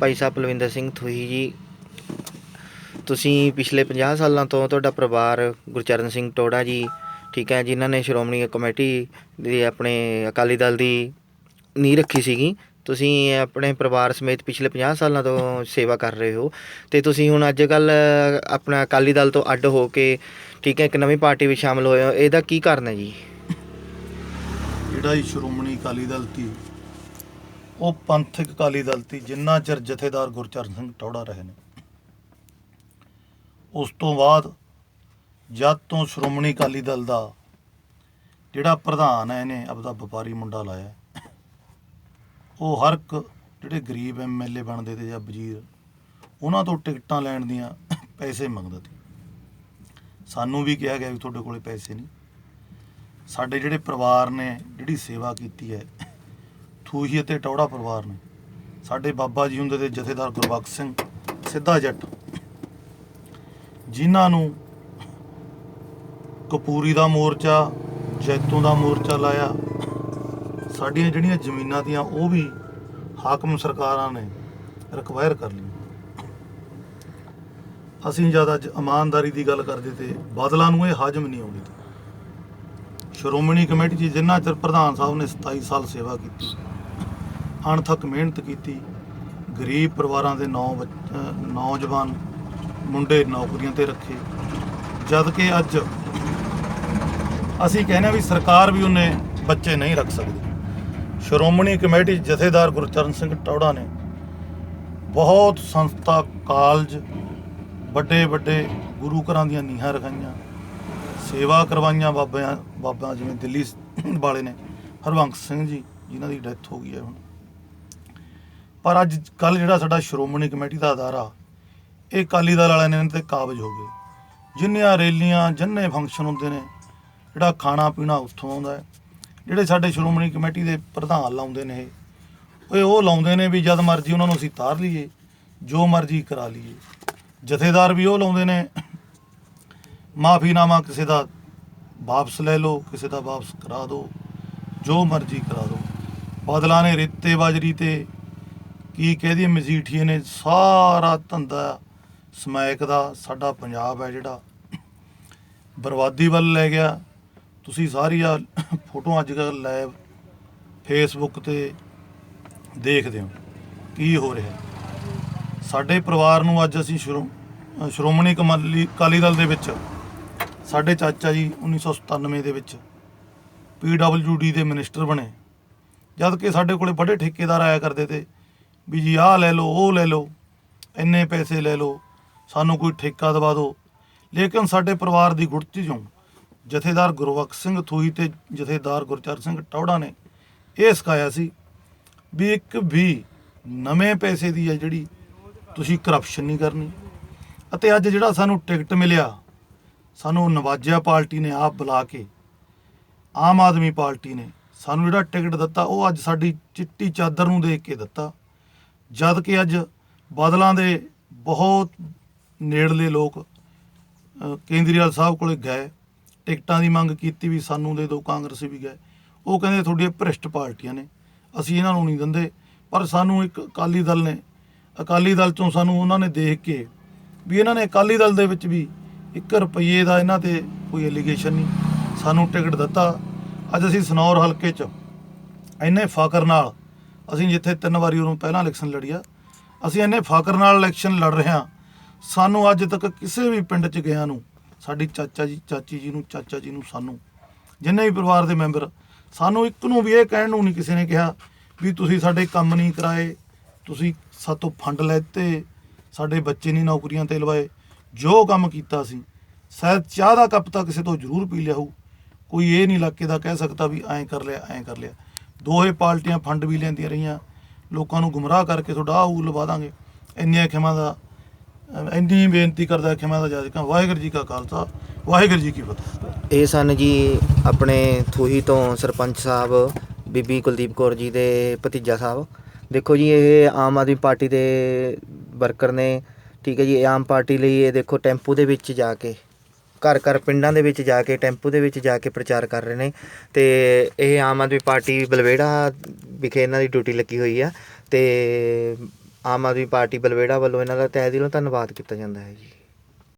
ਭਾਈ ਸਾਹਿਬ ਬਲਵਿੰਦਰ ਸਿੰਘ ਥੂਹੀ ਜੀ, ਤੁਸੀਂ ਪਿਛਲੇ 50 ਸਾਲਾਂ ਤੋਂ ਤੁਹਾਡਾ ਪਰਿਵਾਰ ਗੁਰਚਰਨ ਸਿੰਘ ਟੋੜਾ ਜੀ, ਠੀਕ ਹੈ, ਜਿਨ੍ਹਾਂ ਨੇ ਸ਼੍ਰੋਮਣੀ ਕਮੇਟੀ ਦੀ ਆਪਣੇ ਅਕਾਲੀ ਦਲ ਦੀ ਨੀਂਹ ਰੱਖੀ ਸੀਗੀ, ਤੁਸੀਂ ਆਪਣੇ ਪਰਿਵਾਰ ਸਮੇਤ ਪਿਛਲੇ 50 ਸਾਲਾਂ ਤੋਂ ਸੇਵਾ ਕਰ ਰਹੇ ਹੋ ਤੇ ਤੁਸੀਂ ਹੁਣ ਅੱਜ ਕੱਲ ਆਪਣਾ ਅਕਾਲੀ ਦਲ ਤੋਂ ਅੱਡ ਹੋ ਕੇ, ਠੀਕ ਹੈ, ਇੱਕ ਨਵੀਂ ਪਾਰਟੀ ਵਿੱਚ ਸ਼ਾਮਲ ਹੋਏ ਹੋ, ਇਹਦਾ ਕੀ ਕਾਰਨ ਹੈ ਜੀ? ਜਿਹੜਾ ਸ਼੍ਰੋਮਣੀ ਅਕਾਲੀ ਦਲ ਸੀ ਉਹ ਪੰਥਕ ਅਕਾਲੀ ਦਲ ਸੀ, ਜਿੰਨਾ ਚਿਰ ਜਥੇਦਾਰ ਗੁਰਚਰਨ ਸਿੰਘ ਟੌੜਾ ਰਹੇ ਨੇ। ਉਸ ਤੋਂ ਬਾਅਦ ਜਦ ਤੋਂ ਸ਼੍ਰੋਮਣੀ ਅਕਾਲੀ ਦਲ ਦਾ ਜਿਹੜਾ ਪ੍ਰਧਾਨ ਹੈ, ਇਹਨੇ ਆਪਦਾ ਵਪਾਰੀ ਮੁੰਡਾ ਲਾਇਆ। ਉਹ ਹਰ ਇੱਕ ਜਿਹੜੇ ਗਰੀਬ ਐਮਐਲਏ ਬਣਦੇ ਤੇ ਜਾਂ ਵਜ਼ੀਰ, ਉਹਨਾਂ ਤੋਂ ਟਿਕਟਾਂ ਲੈਣ ਦੀਆਂ ਪੈਸੇ ਮੰਗਦਾ ਸੀ। ਸਾਨੂੰ ਵੀ ਕਿਹਾ ਗਿਆ ਵੀ ਤੁਹਾਡੇ ਕੋਲੇ ਪੈਸੇ ਨਹੀਂ। ਸਾਡੇ ਜਿਹੜੇ ਪਰਿਵਾਰ ਨੇ, ਜਿਹੜੀ ਸੇਵਾ ਕੀਤੀ ਹੈ ਥੂਹੀ ਅਤੇ ਟੌੜਾ ਪਰਿਵਾਰ ਨੇ। ਸਾਡੇ ਬਾਬਾ ਜੀ ਹੁੰਦੇ ਤੇ ਜਥੇਦਾਰ ਗੁਰਬਖਸ਼ ਸਿੰਘ, ਸਿੱਧਾ ਜੱਟ। ਜਿਨ੍ਹਾਂ ਨੂੰ ਕਪੂਰੀ ਦਾ ਮੋਰਚਾ ਜੈਤੋਂ ਦਾ ਮੋਰਚਾ ਲਾਇਆ, ਸਾਡੀਆਂ ਜਿਹੜੀਆਂ ਜ਼ਮੀਨਾਂ ਦੀਆਂ ਉਹ ਵੀ ਹਾਕਮ ਸਰਕਾਰਾਂ ਨੇ ਰਿਕਵਾਇਰ ਕਰ ਲਈਆਂ। ਅਸੀਂ ਜ਼ਿਆਦਾ ਇਮਾਨਦਾਰੀ ਦੀ ਗੱਲ ਕਰਦੇ ਤੇ ਬਾਦਲਾਂ ਨੂੰ ਇਹ ਹਾਜ਼ਮ ਨਹੀਂ ਆਉਂਦੀ। ਸ਼੍ਰੋਮਣੀ ਕਮੇਟੀ 'ਚ ਜਿੰਨਾ ਚਿਰ ਪ੍ਰਧਾਨ ਸਾਹਿਬ ਨੇ 27 ਸਾਲ ਸੇਵਾ ਕੀਤੀ ਅਣਥੱਕ ਮਿਹਨਤ ਕੀਤੀ, ਗਰੀਬ ਪਰਿਵਾਰਾਂ ਦੇ ਨੌ ਨੌਜਵਾਨ ਮੁੰਡੇ ਨੌਕਰੀਆਂ ਤੇ ਰੱਖੇ। ਜਦ ਕਿ ਅੱਜ ਅਸੀਂ ਕਹਿੰਦੇ ਹਾਂ ਵੀ ਸਰਕਾਰ ਵੀ ਉਹਨੇ ਬੱਚੇ ਨਹੀਂ ਰੱਖ ਸਕਦੀ। ਸ਼੍ਰੋਮਣੀ ਕਮੇਟੀ ਜਥੇਦਾਰ ਗੁਰਚਰਨ ਸਿੰਘ ਟੌੜਾ ਨੇ ਬਹੁਤ ਸੰਸਥਾ, ਕਾਲਜ, ਵੱਡੇ ਵੱਡੇ ਗੁਰੂ ਘਰਾਂ ਦੀਆਂ ਨੀਹਾਂ ਰਖਾਈਆਂ, ਸੇਵਾ ਕਰਵਾਈਆਂ ਬਾਬਿਆਂ ਬਾਬਾ ਜਿਵੇਂ ਦਿੱਲੀ ਵਾਲੇ ਨੇ ਹਰਵੰਸ ਸਿੰਘ ਜੀ, ਜਿਨ੍ਹਾਂ ਦੀ ਡੈਥ ਹੋ ਗਈ ਹੈ ਹੁਣ। ਪਰ ਅੱਜ ਕੱਲ ਜਿਹੜਾ ਸਾਡਾ ਸ਼੍ਰੋਮਣੀ ਕਮੇਟੀ ਦਾ ਅਦਾਰਾ, ਇਹ ਅਕਾਲੀ ਦਲ ਵਾਲਿਆਂ ਨੇ ਇਹਨਾਂ ਤੇ ਕਾਬਜ ਹੋ ਗਏ। ਜਿੰਨੀਆਂ ਰੈਲੀਆਂ, ਜਿੰਨੇ ਫੰਕਸ਼ਨ ਹੁੰਦੇ ਨੇ, ਜਿਹੜਾ ਖਾਣਾ ਪੀਣਾ ਉੱਥੋਂ ਆਉਂਦਾ ਹੈ, ਜਿਹੜੇ ਸਾਡੇ ਸ਼੍ਰੋਮਣੀ ਕਮੇਟੀ ਦੇ ਪ੍ਰਧਾਨ ਲਾਉਂਦੇ ਨੇ ਇਹ ਉਹ ਉਹ ਲਾਉਂਦੇ ਨੇ ਵੀ ਜਦ ਮਰਜ਼ੀ ਉਹਨਾਂ ਨੂੰ ਅਸੀਂ ਤਾਰ ਲਈਏ, ਜੋ ਮਰਜ਼ੀ ਕਰਾ ਲਈਏ। ਜਥੇਦਾਰ ਵੀ ਉਹ ਲਾਉਂਦੇ ਨੇ, ਮਾਫੀਨਾਮਾ ਕਿਸੇ ਦਾ ਵਾਪਸ ਲੈ ਲਓ, ਕਿਸੇ ਦਾ ਵਾਪਸ ਕਰਾ ਦਿਓ, ਜੋ ਮਰਜ਼ੀ ਕਰਾ ਦਿਓ। ਬਾਦਲਾਂ ਨੇ ਰੇਤੇ ਬਾਜਰੀ ਤੇ ਕੀ ਕਹਦੀ ਮਜੀਠੀਏ ਨੇ ਸਾਰਾ ਧੰਦਾ ਸਮੈਕ ਦਾ, ਸਾਡਾ ਪੰਜਾਬ ਹੈ ਜਿਹੜਾ। ਬਰਬਾਦੀ ਵੱਲ ਲੈ ਗਿਆ। ਤੁਸੀਂ ਸਾਰੀਆਂ ਫੋਟੋਆਂ ਅੱਜ ਕੱਲ੍ਹ ਲਾਈਵ ਫੇਸਬੁੱਕ ਤੇ ਦੇਖਦੇ ਹੋ। ਕੀ ਹੋ ਰਿਹਾ? ਸਾਡੇ ਪਰਿਵਾਰ ਨੂੰ ਅੱਜ ਅਸੀਂ ਸ਼੍ਰੋ- ਸ਼੍ਰੋਮਣੀ ਕਮਾਲੀ, ਅਕਾਲੀ ਦਲ ਦੇ ਵਿੱਚ, ਸਾਡੇ ਚਾਚਾ ਜੀ 1997 ਦੇ ਵਿੱਚ ਪੀਡਬਲਯੂਡੀ ਦੇ ਮਿਨਿਸਟਰ ਬਣੇ। ਜਦ ਕਿ ਸਾਡੇ ਕੋਲੇ ਬੜੇ ਠੇਕੇਦਾਰ ਆਇਆ ਕਰਦੇ ਤੇ ਵੀ ਜੀ ਆਹ ਲੈ ਲਓ, ਉਹ ਲੈ ਲਓ, ਇੰਨੇ ਪੈਸੇ ਲੈ ਲਓ, ਸਾਨੂੰ ਕੋਈ ਠੇਕਾ ਦਵਾ ਦਿਓ। ਲੇਕਿਨ ਸਾਡੇ ਪਰਿਵਾਰ ਦੀ ਗੁੜਤੀ ਚੋਂ ਜਥੇਦਾਰ ਗੁਰਬਖਸ਼ ਸਿੰਘ ਥੂਈ ਤੇ ਜਥੇਦਾਰ ਗੁਰਚਰਨ ਸਿੰਘ ਟੌੜਾ ਨੇ ਇਹ ਸਿਖਾਇਆ ਸੀ ਵੀ ਇੱਕ ਵੀ ਨਵੇਂ ਪੈਸੇ ਦੀ ਹੈ ਜਿਹੜੀ, ਤੁਸੀਂ ਕਰਪਸ਼ਨ ਨਹੀਂ ਕਰਨੀ। ਅਤੇ ਅੱਜ ਜਿਹੜਾ ਸਾਨੂੰ ਟਿਕਟ ਮਿਲਿਆ, ਸਾਨੂੰ ਨਵਾਜਿਆ ਪਾਰਟੀ ਨੇ ਆਪ ਬੁਲਾ ਕੇ, ਆਮ ਆਦਮੀ ਪਾਰਟੀ ਨੇ ਸਾਨੂੰ ਜਿਹੜਾ ਟਿਕਟ ਦਿੱਤਾ, ਉਹ ਅੱਜ ਸਾਡੀ ਚਿੱਟੀ ਚਾਦਰ ਨੂੰ ਦੇਖ ਕੇ ਦਿੱਤਾ। ਜਦ ਕਿ ਅੱਜ ਬਾਦਲਾਂ ਦੇ ਬਹੁਤ ਨੇੜਲੇ ਲੋਕ ਅ, ਕੇਂਦਰੀਵਾਲ ਸਾਹਿਬ ਕੋਲੇ ਗਏ ਟਿਕਟਾਂ ਦੀ ਮੰਗ ਕੀਤੀ ਵੀ ਸਾਨੂੰ ਦੇ ਦਿਓ ਕਾਂਗਰਸੀ ਵੀ ਗਏ। ਉਹ ਕਹਿੰਦੇ ਤੁਹਾਡੀਆਂ ਭ੍ਰਿਸ਼ਟ ਪਾਰਟੀਆਂ ਨੇ ਅਸੀਂ ਇਹਨਾਂ ਨੂੰ ਨਹੀਂ ਦਿੰਦੇ ਪਰ ਸਾਨੂੰ ਇੱਕ ਅਕਾਲੀ ਦਲ ਨੇ ਅਕਾਲੀ ਦਲ ਚੋਂ ਸਾਨੂੰ ਉਹਨਾਂ ਨੇ ਦੇਖ ਕੇ ਵੀ ਇਹਨਾਂ ਨੇ ਅਕਾਲੀ ਦਲ ਦੇ ਵਿੱਚ ਵੀ 1 ਰੁਪਏ ਦਾ ਇਹਨਾਂ ਤੇ ਕੋਈ ਐਲੀਗੇਸ਼ਨ ਨਹੀਂ ਸਾਨੂੰ ਟਿਕਟ ਦਿੱਤਾ। ਅੱਜ ਅਸੀਂ ਸਨੌਰ ਹਲਕੇ 'ਚ ਇੰਨੇ ਫਖਰ ਨਾਲ ਅਸੀਂ ਜਿੱਥੇ ਤਿੰਨ ਵਾਰੀ ਉਹਨੂੰ ਪਹਿਲਾਂ ਇਲੈਕਸ਼ਨ ਲੜੀਆ ਅਸੀਂ ਇੰਨੇ ਫਖਰ ਨਾਲ ਇਲੈਕਸ਼ਨ ਲੜ ਰਹੇ ਹਾਂ, ਸਾਨੂੰ ਅੱਜ ਤੱਕ ਕਿਸੇ ਵੀ ਪਿੰਡ 'ਚ ਗਿਆ ਨੂੰ, ਸਾਡੀ ਚਾਚਾ ਜੀ, ਚਾਚੀ ਜੀ ਨੂੰ, ਚਾਚਾ ਜੀ ਨੂੰ ਸਾਨੂੰ, ਜਿੰਨੇ ਵੀ ਪਰਿਵਾਰ ਦੇ ਮੈਂਬਰ, ਸਾਨੂੰ ਇੱਕ ਨੂੰ ਵੀ ਇਹ ਕਹਿਣ ਨੂੰ ਨਹੀਂ ਕਿਸੇ ਨੇ ਕਿਹਾ ਵੀ ਤੁਸੀਂ ਸਾਡੇ ਕੰਮ ਨਹੀਂ ਕਰਾਏ, ਤੁਸੀਂ ਸਾਤੋਂ ਫੰਡ ਲੈਤੇ, ਸਾਡੇ ਬੱਚੇ ਨਹੀਂ ਨੌਕਰੀਆਂ ਤੇ ਲਵਾਏ, ਜੋ ਕੰਮ ਕੀਤਾ ਸੀ, ਸ਼ਾਇਦ ਚਾਹ ਦਾ ਕੱਪ ਤਾਂ ਕਿਸੇ ਤੋਂ ਜ਼ਰੂਰ ਪੀ ਲਿਆ ਹੋਊ, ਕੋਈ ਇਹ ਨਹੀਂ ਇਲਾਕੇ ਦਾ ਕਹਿ ਸਕਦਾ ਵੀ ਐਂ ਕਰ ਲਿਆ, ਐਂ ਕਰ ਲਿਆ। ਦੋਹੇ ਪਾਰਟੀਆਂ ਫੰਡ ਵੀ ਲੈਂਦੀਆਂ ਰਹੀਆਂ। ਲੋਕਾਂ ਨੂੰ ਗੁੰਮਰਾਹ ਕਰਕੇ ਤੁਹਾਡਾ ਆਹ ਲਵਾ ਦਾਂਗੇ। ਇੰਨੀਆਂ ਖਿਮਾ ਦਾ ਇੰਨੀ ਬੇਨਤੀ ਕਰਦਾ ਖਿਮਾ ਦਾ ਜਾਇਜ਼ ਵਾਹਿਗੁਰੂ ਜੀ ਕਾ ਖਾਲਸਾ, ਵਾਹਿਗੁਰੂ ਜੀ ਕੀ ਫਤਿਹ। ਇਹ ਸਨ ਜੀ ਆਪਣੇ ਥੂਹੀ ਤੋਂ ਸਰਪੰਚ ਸਾਹਿਬ, ਬੀਬੀ ਕੁਲਦੀਪ ਕੌਰ ਜੀ ਦੇ ਭਤੀਜਾ ਸਾਹਿਬ। ਦੇਖੋ ਜੀ, ਇਹ ਆਮ ਆਦਮੀ ਪਾਰਟੀ ਦੇ ਵਰਕਰ ਨੇ। ਠੀਕ ਹੈ ਜੀ ਆਮ ਪਾਰਟੀ ਲਈ ਇਹ ਦੇਖੋ ਟੈਂਪੂ ਦੇ ਵਿੱਚ ਜਾ ਕੇ ਘਰ ਘਰ ਪਿੰਡਾਂ ਦੇ ਵਿੱਚ ਜਾ ਕੇ, ਟੈਂਪੂ ਦੇ ਵਿੱਚ ਜਾ ਕੇ ਪ੍ਰਚਾਰ ਕਰ ਰਹੇ ਨੇ ਅਤੇ ਇਹ ਆਮ ਆਦਮੀ ਪਾਰਟੀ ਬਲਵੇੜਾ ਵਿਖੇ ਇਹਨਾਂ ਦੀ ਡਿਊਟੀ ਲੱਗੀ ਹੋਈ ਆ ਅਤੇ ਆਮ ਆਦਮੀ ਪਾਰਟੀ ਬਲਵੇੜਾ ਵੱਲੋਂ ਇਹਨਾਂ ਦਾ ਤਹਿ ਦਿਲੋਂ ਧੰਨਵਾਦ ਕੀਤਾ ਜਾਂਦਾ ਹੈ ਜੀ।